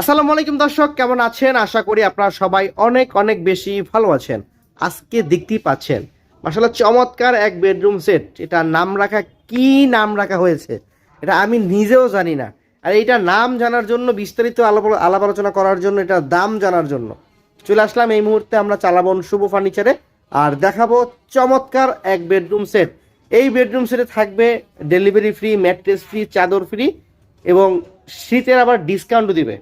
আসসালামু আলাইকুম দর্শক, কেমন আছেন? আশা করি আপনারা সবাই অনেক অনেক বেশি ভালো আছেন। আজকে দেখতেই পাচ্ছেন মাসাল্লাহ চমৎকার এক বেডরুম সেট। এটা নাম রাখা, কি নাম রাখা হয়েছে? এটা আমি নিজেও জানি না। আর এটা নাম জানার জন্য, বিস্তারিত আলাপ আলাপ আলোচনা করার জন্য, এটা দাম জানার জন্য। চলে আসলাম এই মুহূর্তে, আমরা চালাবো শুভ ফার্নিচারে। আর দেখাবো চমৎকার এক বেডরুম সেট। এই বেডরুম সেটে থাকবে ডেলিভারি ফ্রি, ম্যাট্রেস ফ্রি, চাদর ফ্রি এবং শীতের আবার ডিসকাউন্টও দিবে।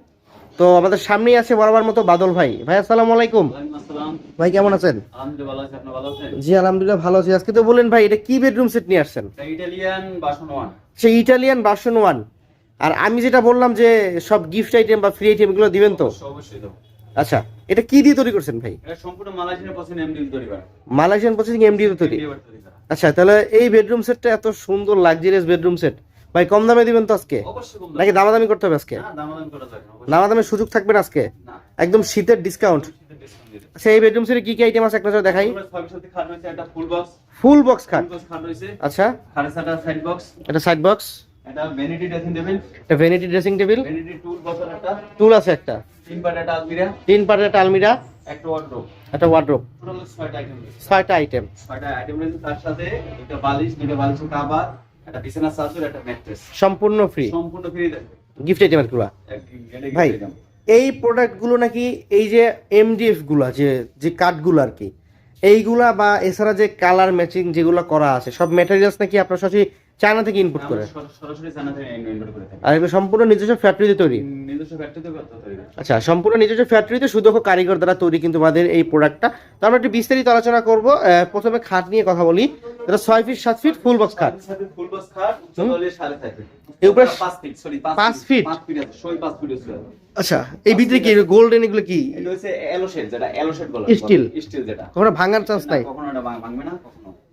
তো আমাদের সামনেই আছে বরাবর মতো বাদল ভাই। ভাই আসসালামু আলাইকুম। ওয়ালাইকুম ভাই কেমন আছেন? জি আলহামদুলিল্লাহ ভালো আছি। আজকে তো বলেন ভাই এটা কি বেডরুম সেট নিয়ে আসছেন? ইটালিয়ান বাসন ওয়ান। সেই ইটালিয়ান ভার্সন ওয়ান আর আমি যেটা বললাম যে সব গিফট আইটেম বা ফ্রি আইটেম এগুলো দিবেন তো? অবশ্যই, আচ্ছা এটা কি দিয়ে তৈরি করছেন ভাই? এটা সম্পূর্ণ মালয়েশিয়ার পছন্দ এমডি তৈরি করা। মালয়েশিয়ান প্রসেসিং এমডি তৈরি? MDF তৈরি আচ্ছা তাহলে এই বেডরুম সেটটা এত সুন্দর লাক্সারিয়াস বেডরুম সেট ভাই কম দামে দিবেন তো আজকে। নাকি দামাদামি করতে হবে আজকে। দামাদামের সুযোগ থাকবে না আজকে? একদম শীতের ডিসকাউন্ট। আচ্ছা এই বেডরুম সেটে কি কি আইটেম আছে? একটা দেখাই। ফুল বক্স খাট আচ্ছা। এটা সাইড বক্স এটা ভ্যানিটি ড্রেসিং টেবিল একটা, টুল আছে একটা। তিন পাটের একটা আলমিরা, তিন পাটের একটা আলমিরা। আইটেম রয়েছে, তার সাথে বালিশ, বালিশের একটা বিছানার চাদর, একটা mattress। সম্পূর্ণ ফ্রি সম্পূর্ণ ফ্রি গিফটগুলা এক- ভাই এই প্রোডাক্টগুলো নাকি এই যে এমডিএফগুলা যে যে কাঠগুলো আর কি এইগুলা বা এছাড়া যে কালার ম্যাচিং যেগুলো করা আছে সব ম্যাটেরিয়ালস নাকি আপনার সরাসরি চায়না থেকে ইনপুট করে? সরাসরি জানা থেকে ইনভেন্ট করে আর এগুলো সম্পূর্ণ নিজস্ব ফ্যাক্টরিতে তৈরি? নিজস্ব ফ্যাক্টরিতে তৈরি। আচ্ছা সম্পূর্ণ নিজস্ব ফ্যাক্টরিতে সুদক্ষ কারিগর দ্বারা তৈরি কিন্তু আমাদের এই প্রোডাক্টটা তো আমরা একটু বিস্তারিত আলোচনা করব। প্রথমে খাট নিয়ে কথা বলি। এটা ছয় ফিট সাত ফিট ফুল বক্স খাট। ফুল বক্স খাট এর উপরে পাঁচ ফিট সরি পাঁচ ফিট? পাঁচ ফিট আছে সই পাঁচ ফিট আছে। আচ্ছা এই ভিতরে কি গোল্ডেন এগুলো কি? এটা হচ্ছে শেড যেটা এলো শেড বলে। Steel? স্টিল যেটা। কখনো ভাঙার চান্স নাই? কখনো এটা ভাঙবে না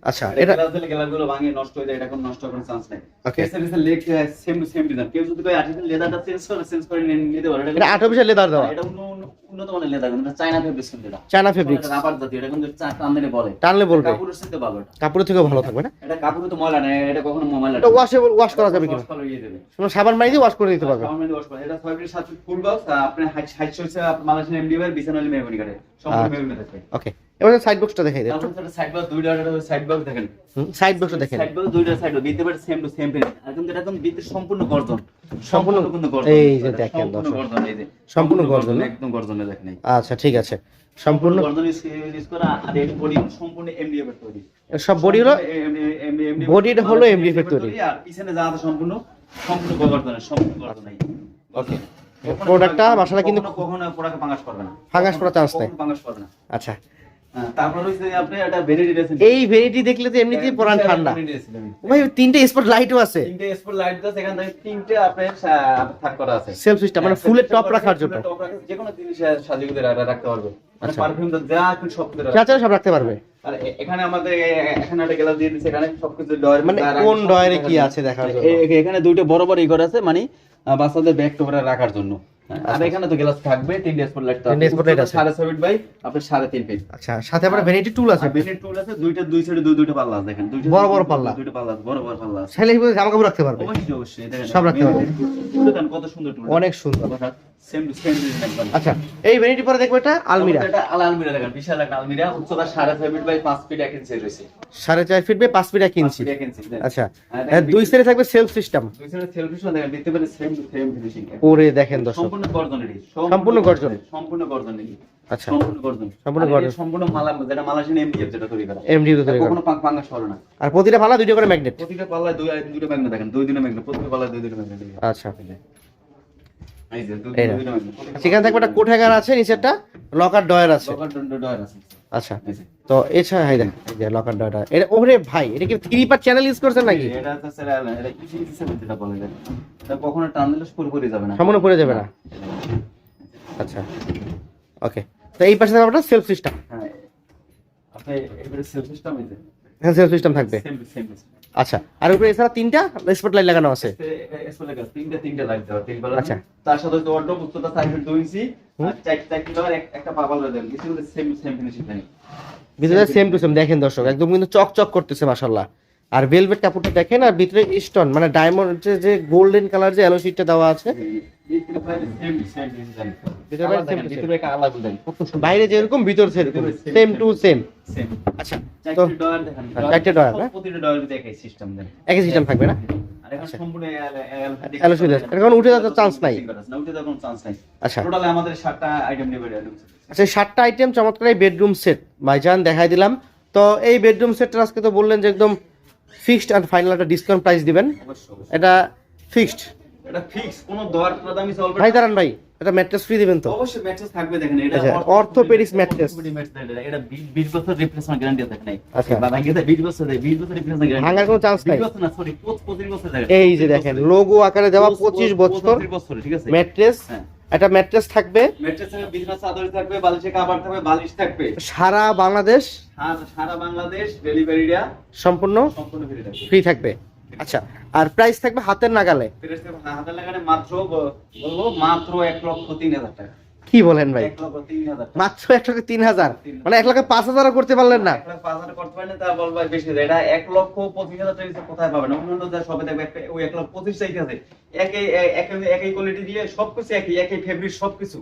আচ্ছা এটা গ্লাস দিলে গ্লাসগুলো ভাঙে নষ্ট হয়ে যায় এটা কোনো নষ্ট করার চান্স নাই। Okay. এসে এসে leg same to same design কেউ যদি কয় আর্টিফিশিয়াল লেদারটা চেঞ্জ করে চেঞ্জ করে নিয়ে- নিতে পারে এটা আর্টিফিশিয়াল লেদার দেওয়া। এটা উন্ন- উন্ন- উন্নত মানের লেদার কিন্তু চায়না ফেব্রিক্স কিন্তু এটা চায়না ফেব্রিক্স রাবার জাতীয় এটা কিন্তু টানলে বলে। টানলে বলবে। কাপড়ের সাথে ভালো এটা। কাপড়ের থেকেও ভালো থাকবে না? এটা কাপড়ে তো ময়লা নেই এটা কখনো ময়লা এটা ওয়াশেবল ওয়াশ করা যাবে কিনা। কোনো সাবান মারি দিয়ে ওয়াশ করে দিতে পারবে? সামান্য wash করে। এটা ছয় ফিট সাত ফিট full box, আর আপনার height- height হচ্ছে আপনার মালয়েশিয়ান MDF এর বিছানা মেহগনি কাঠের। সম্পূর্ণ আচ্ছা। মেহগনি থাকবে। ওকে এবার সাইড বক্সটা দেখাই দেন side box, দুইটা side box দেখেন। সাইড বক্সটা দেখেন Side box দুইটা বাড়ি same to same finish। আর কিন্তু এটা একদম ভিতরে সম্পূর্ণ গর্জন। সম্পূর্ণ- কিন্তু গর্জন। এই যে দেখেন দর্শক। গর্জন, এই যে। সম্পূর্ণ গর্জন, একদম গর্জনে দেখেন আচ্ছা ঠিক আছে সম্পূর্ণ গর্জন use করা, আর এই body সম্পূর্ণ MDF এর তৈরি। সব বডি হলো সম্পূর্ণ M- M- M- Body টা হলো MDF এর তৈরি। আর পিছনে যা আছে সম্পূর্ণ সম্পূর্ণ গর্জনের, সম্পূর্ণ গর্জনের। ওকে প্রোডাক্টটা বাসাটা কিন্তু কখনো- প্রোডাক্ট ফাঙ্গাস করবে না ফাঙ্গাস করার chance নেই। ফাঙ্গাস করবে না আচ্ছা হ্যাঁ, এই ভেরিটি দেখলে তো এমনিতেই পরান ঠান্ডা। ভাই তিনটে স্পট লাইটও আছে। তিনটে স্পট লাইট আছে এখান থেকে তিনটে আপনার থাক করা আছে। সেলফ সিস্টেম মানে ফুলের টপ রাখার জন্য। ফুলের top যে কোনো জিনিস সাজিয়ে গুজে রাখতে পারবে। পারফিউম যা এখন সব কিছু চাচা সব রাখতে পারবে। আর এখানে আমাদের এখানে একটা গ্লাস দিয়ে দিচ্ছে এখানে সবকিছু ডয়ের মানে কোন ডয়ারে কি আছে দেখার জন্য? এখানে দুইটা বড় বড় ই করা আছে মানে বাচ্চাদের ব্যাগ টোকরা রাখার জন্য। হ্যাঁ, আর এখানে তো গ্লাস থাকবে তিনটে আছে। ফিট বাই আপনার ফিট আচ্ছা সাথে আবার ভ্যানিটি টুল আছে। আর টুল আছে দুইটা দুই সাইডে দুই দুইটা পাল্লা আছে দেখেন। দুইটা বড় বড় পাল্লা। দুইটা পাল্লা আছে বড় বড় পাল্লা আছে। ছেলে জামা কাপড় রাখতে পারবে। অবশ্যই অবশ্যই দেখেন। সব রাখতে পারবে। দেখেন কত সুন্দর টুল অনেক সুন্দর। আচ্ছা এই ভ্যানিটি পরে দেখব এটা আলমিরা। এটা আলমিরা দেখেন বিশাল একটা আলমিরা উচ্চতা সাড়ে ছয় ফিট বাই ফিট ইঞ্চি রয়েছে সাড়ে চার ফিট বাই পাঁচ ফিট এক ইঞ্চি ফিট এক ইঞ্চি দেখেন। আচ্ছা দুই সাইডে থাকবে সেলফ সিস্টেম দুই সাইডে সেলফিশন দেখেন দেখতে পারেন সেম সেম ফিনিশিং ওরে দেখেন দর্শক। সম্পূর্ণ গর্জন। সম্পূর্ণ আচ্ছা। সম্পূর্ণ গর্জন। সম্পূর্ণ আর গর্জন। এটা সম্পূর্ণ মালা যেটা মালয়েশিয়ান এমডিএফ যেটা তৈরি করা। এমডি তৈরি করা। কখনো পাঙ্ক পাঙ্গাস করে না। আর প্রতিটা পালা দুইটা করে ম্যাগনেট প্রতিটা পাল্লায় দুই দুটো ম্যাগনেট দেখেন দুই দিনে ম্যাগনেট প্রতিটা পাল্লায় দুই দুটো ম্যাগনেট আচ্ছা এই যে দুই এই না। দুটো ম্যাগনেট সেখানে থাকবে একটা কোঠাগার আছে নিচেরটা লকার ডয়ার আছে। ডয়ার আছে আচ্ছা। তো এছাড়া হাই দেখ যে লকার ডয়ারটা এটা ওরে ভাই এটা কি থ্রি চ্যানেল ইউজ করছেন নাকি? এটা তো স্যার এটা ইসি ইসি যেটা বলে যায় এটা কখনো টান দিলে পুরোপুরি যাবে না। সম্পূর্ণ পড়ে যাবে না? আচ্ছা। ওকে তো এই পাশে থাকবে সেলফ সিস্টেম হ্যাঁ। আপনি এবারে সেলফ সিস্টেম হ্যাঁ সেলফ সিস্টেম থাকবে। আচ্ছা আর উপরে এছাড়া তিনটা স্পট লাইট লাগানো আছে? তিনটা তিনটা লাইট দেওয়া আচ্ছা। তার সাথে উচ্চতা সাইড দুই ইঞ্চি একটা পাবাল দেন কিছু সেম সেম ফিনিশিং ভিতরে সেম টু সেম দেখেন দর্শক একদম কিন্তু চক চক করতেছে মাশাল্লাহ আর ভেলভেট কাপড়টা দেখেন আর ভিতরে স্টোন মানে ডায়মন্ড যে গোল্ডেন কালার যে অ্যালো শিটটা দেওয়া আছে। বাইরে যেরকম ভিতর সেরকম। সেম টু সেম আচ্ছা তো চারটে drawer, না? একই সিস্টেম থাকবে না। আচ্ছা। গেছে। আচ্ছা। সাতটা আইটেম চমৎকার বেডরুম সেট ভাইজান দেখাই দিলাম। তো এই বেডরুম সেটটা আজকে তো বললেন যে একদম ফিক্সড আর ফাইনাল একটা ডিসকাউন্ট প্রাইস দিবেন। এটা ফিক্সড এটা fix, কোনো দর দামি চলবে ভাই দাঁড়ান ভাই এটা ম্যাট্রেস ফ্রি দিবেন তো অবশ্যই ম্যাট্রেস থাকবে দেখেন, এটা আচ্ছা, orthopedic mattress এটা, এটা 20 20 বছর replacement guarantee থাকে নাই। আচ্ছা। বা ভাঙে 20 বছর দেয়, 20 বছর replacement guarantee। ভাঙার কোনো চান্স নাই 20 বছর না, sorry, 25 বছর দেখেন। এই যে দেখেন লোগো আকারে দেওয়া পঁচিশ বছর 25 বছর, ঠিক আছে? ম্যাট্রেস হ্যাঁ। একটা ম্যাট্রেস থাকবে। ম্যাট্রেস থাকবে, বিছানা চাদর থাকবে, বালিশে কভার থাকবে, বালিশ থাকবে। সারা বাংলাদেশ? সারা বাংলাদেশ ডেলিভারিটা সম্পূর্ণ? সম্পূর্ণ ফ্রি থাকবে। ফ্রি থাকবে। আচ্ছা আর প্রাইস থাকবে হাতের নাগালে? হাতের লাগানে মাত্র বলব মাত্র এক লক্ষ তিন হাজার টাকা। কি বলেন ভাই? লক্ষ। মাত্র এক লাখ তিন হাজার? মানে এক লাখ পাঁচ হাজারও করতে পারলেন না? এক লক্ষ পঁচিশ হাজার টাকা কোথায় পাবেন? অন্যান্য সবে দেখবে ওই এক লক্ষ পঁচিশ চাইতেছে একই একই একই কোয়ালিটি দিয়ে সবকিছু একই একই ফেব্রিক সবকিছু।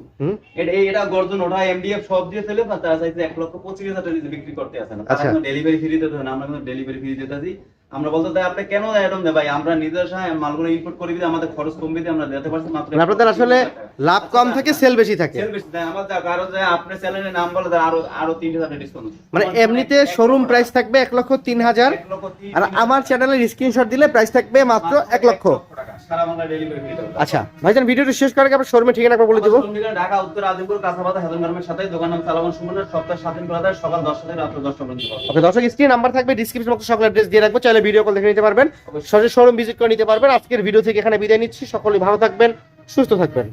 এটা এটা গর্জন ওটা এমডিএফ সব দিয়ে ফেলে বা তারা চাইছে এক লক্ষ পঁচিশ হাজার টাকা বিক্রি করতে আসে না। আচ্ছা। তারা ডেলিভারি ফ্রি দিতে না আমরা কিন্তু ডেলিভারি ফ্রি দিতে আছি আমরা বলতে চাই আপনি কেন এরকম ভাই? আমরা নিজস্ব মালগুলো ইম্পোর্ট করে দিই আমাদের খরচ কমবে আমরা দিতে পারছি মাত্র মানে আপনাদের আসলে লাভ কম থাকে সেল বেশি থাকে। সেল বেশি দেয় আমার যা- কারও যায় আপনার চ্যানেলের নাম বলে আরও আরও তিন হাজার ডিসকাউন্ট মানে এমনিতে শোরুম প্রাইস থাকবে এক লক্ষ তিন হাজার। এক লক্ষ তিন হাজার- আর আমার চ্যানেলের স্ক্রিনশট দিলে প্রাইস থাকবে মাত্র এক লক্ষ। টাকা। সারা বাংলা ডেলিভারি আচ্ছা ভাইজান ভিডিওটি শেষ করার আগে আপনার শোরুমে ঠিকানা একবার বলে দেবো। ঢাকা উত্তর আজিমপুর কাঁচাপাতা হেদন সাথে। দোকান নাম সালামান সুমনের সপ্তাহ সাত দিন খোলা থাকে সকাল দশটা থেকে রাত্র দশটা পর্যন্ত ওকে দর্শক স্ক্রিন নাম্বার থাকবে ডিসক্রিপশন বক্সে সকল অ্যাড্রেস দিয়ে রাখব। চাইলে ভিডিও কল দেখে নিতে পারবেন। সরাসরি শোরুম ভিজিট করে নিতে পারবেন। আজকের ভিডিও থেকে এখানে বিদায় নিচ্ছি। সকলে ভালো থাকবেন সুস্থ থাকবেন।